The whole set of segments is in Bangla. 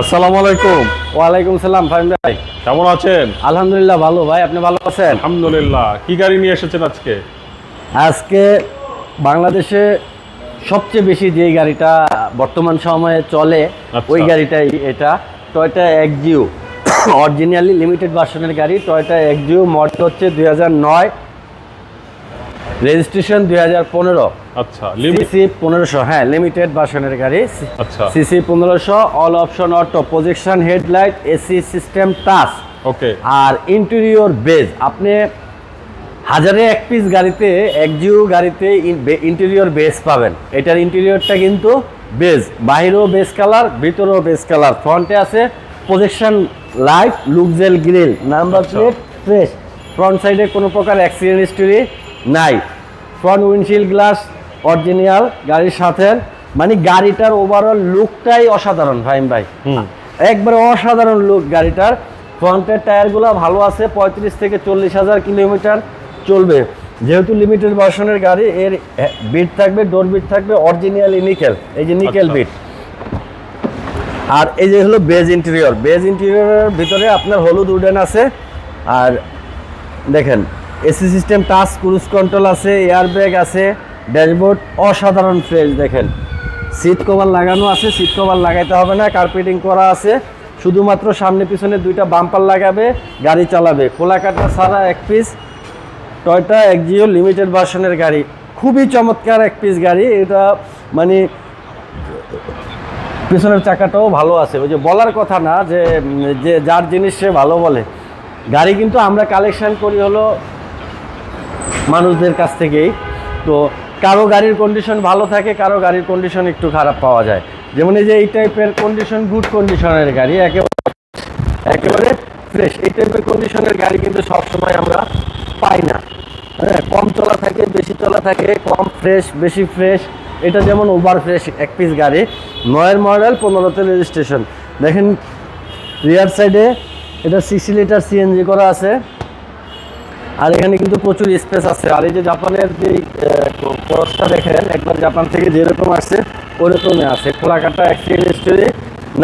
আসসালামু আলাইকুম। ওয়ালাইকুম সালাম ফাহিম ভাই। কেমন আছেন? আলহামদুলিল্লাহ ভালো ভাই। আপনি ভালো আছেন? আলহামদুলিল্লাহ। কি গাড়ি নিয়ে এসেছেন আজকে? আজকে বাংলাদেশে সবচেয়ে বেশি যে গাড়িটা বর্তমান সময়ে চলে আচ্ছা। ওই গাড়িটাই এটা। টয়টা এক্সিউ অরিজিনালি লিমিটেড ভার্সনের গাড়ি টয়টা এক্সিউ মডেল হচ্ছে দুই নয় রেজিস্ট্রেশন দুই হাজার পনেরো। আচ্ছা সিসি পনেরোশো হ্যাঁ লিমিটেড বাসনের গাড়ি। আচ্ছা। সিসি পনেরোশো all option auto projection headlight AC system touch okay আর ইন্টেরিয়র বেজ আপনি হাজারে এক পিস গাড়িতে একজিও গাড়িতে ইন্টেরিয়র বেজ পাবেন। এটার ইন্টেরিয়রটা কিন্তু বেজ বাহিরেও বেজ কালার ভিতরেও বেজ কালার ফ্রন্টে আছে projection light লুকজেল grille number. Plate fresh front সাইডে কোনো প্রকার অ্যাক্সিডেন্ট হিস্টোরি নাই। ফ্রন্ট উইন্ডশিল্ড গ্লাস অরিজিনাল গাড়ির সাথে মানে গাড়িটার ওভারঅল লুকটাই অসাধারণ ভাইম ভাই। হুম। একবারে অসাধারণ লুক গাড়িটার। ফ্রন্টের টায়ারগুলো ভালো আছে পঁয়ত্রিশ থেকে চল্লিশ হাজার কিলোমিটার চলবে। যেহেতু লিমিটেড ভার্সনের গাড়ি এর বিট থাকবে ডোর বিট থাকবে অরিজিনালি নিকেল এই যে নিকেল আচ্ছা। বিট আর এই যে হলো বেজ ইন্টেরিয়র বেজ ইন্টেরিয়রের ভিতরে আপনার হলুদ উডেন আছে। আর দেখেন AC system, touch, cruise control আছে এয়ার ব্যাগ আছে, ড্যাশবোর্ড, অসাধারণ ফ্রেশ দেখেন। সিট কভার লাগানো আছে, সিট কভার লাগাইতে হবে না, কার্পেটিং করা আছে। শুধুমাত্র সামনে পিছনে দুইটা বাম্পার লাগাবে, গাড়ি চালাবে। খোলা কাটা ছাড়া এক পিস টয়টা একজিও লিমিটেড ভার্সনের গাড়ি। খুবই চমৎকার এক পিস গাড়ি। এটা মানে পিছনের চাকাটাও ভালো আছে। ওই যে বলার কথা না যে যে যার জিনিস সে ভালো বলে। গাড়ি কিন্তু আমরা কালেকশান করি হলো মানুষদের কাছ থেকেই। তো কারও গাড়ির কন্ডিশন ভালো থাকে, কারও গাড়ির কন্ডিশন একটু খারাপ পাওয়া যায়। যেমন এই যে এই টাইপের কন্ডিশন গুড কন্ডিশনের গাড়ি, একেবারে একেবারে ফ্রেশ এই টাইপের কন্ডিশনের গাড়ি কিন্তু সবসময় আমরা পাই না। হ্যাঁ কম চলা থাকে, বেশি চলা থাকে, কম ফ্রেশ বেশি ফ্রেশ এটা যেমন ওভার ফ্রেশ এক পিস গাড়ি, নয়ের মডেল পনেরোতে রেজিস্ট্রেশন দেখেন রিয়ার সাইডে এটা সিক্সটি লিটার সিএনজি করা আছে। আর এখানে কিন্তু প্রচুর স্পেস আছে। আর এই যে জাপানের যে খরচটা দেখেন, একবার জাপান থেকে যেরকম আসছে, ওরকমই আছে। খোলাকাটা অ্যাক্সিডেন্ট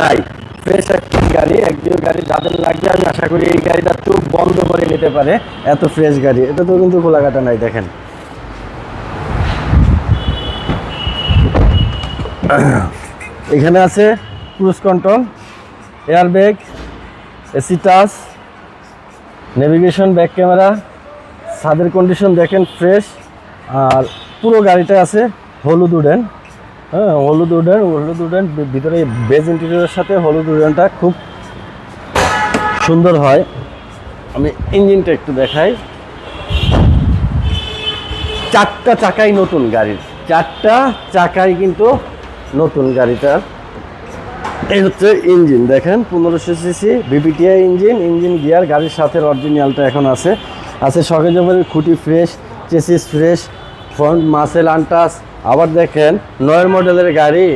নাই। ফ্রেশ একটা গাড়ি একদিন গাড়ি যাদের লাগবে, আমি আশা করি এই গাড়িটা চোখ বন্ধ করে নিতে পারে, এত ফ্রেশ গাড়ি। এটা তো কিন্তু খোলাকাটা নাই, দেখেন। এখানে আছে cruise control air bag AC touch navigation back camera ছাদের কন্ডিশন দেখেন ফ্রেশ আর পুরো গাড়িটা আছে হলুদ উডেন। হ্যাঁ হলুদ উডেন হলুদ উডেন ভিতরে বেজ ইন্টেরিয়রের সাথে হলুদ উডেনটা খুব সুন্দর হয়। আমি ইঞ্জিনটা একটু দেখাই। চারটা চাকাই নতুন গাড়ির। চারটা চাকাই কিন্তু নতুন গাড়িটার। এই হচ্ছে ইঞ্জিন দেখেন, পনেরোশো CC BPTI engine engine gear গাড়ির সাথে অরিজিনালটা এখন আছে। আছে সকে জমের খুঁটি ফ্রেশ চেসিস ফ্রেশ ফ্রন্ট মাসেল আনটাস আবার দেখেন, নয়ের মডেলের গাড়ি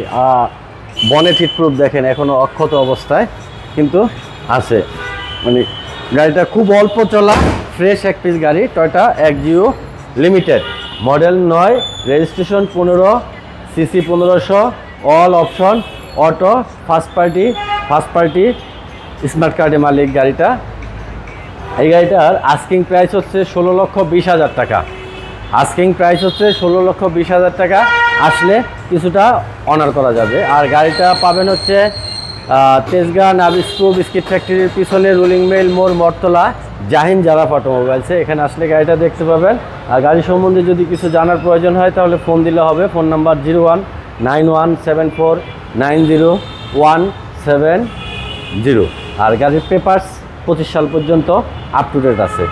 বনেট হিট প্রুফ দেখেন এখনও অক্ষত অবস্থায় কিন্তু আছে। মানে গাড়িটা খুব অল্প চলা ফ্রেশ এক পিস গাড়ি টয়টা এক জিও লিমিটেড মডেল নয় রেজিস্ট্রেশন পনেরো সিসি পনেরোশো all option auto first party first party smart কার্ডের মালিক গাড়িটা। এই গাড়িটার আস্কিং প্রাইস হচ্ছে ষোলো লক্ষ বিশ হাজার টাকা। আস্কিং প্রাইস হচ্ছে ষোলো লক্ষ বিশ হাজার টাকা। আসলে কিছুটা অনার করা যাবে। আর গাড়িটা পাবেন হচ্ছে তেজগাঁ নাবিস্কু বিস্কিট ফ্যাক্টরির পিছনে রুলিং মেল মোড় মরতলা জাহিন জারাফ অটোমোবাইলসে এখানে আসলে গাড়িটা দেখতে পাবেন। আর গাড়ি সম্বন্ধে যদি কিছু জানার প্রয়োজন হয়, তাহলে ফোন দিলে হবে। Phone number zero one nine one seven four nine zero one seven zero আর গাড়ির পেপার্স পঁচিশ সাল পর্যন্ত আপ টু ডেট আছে।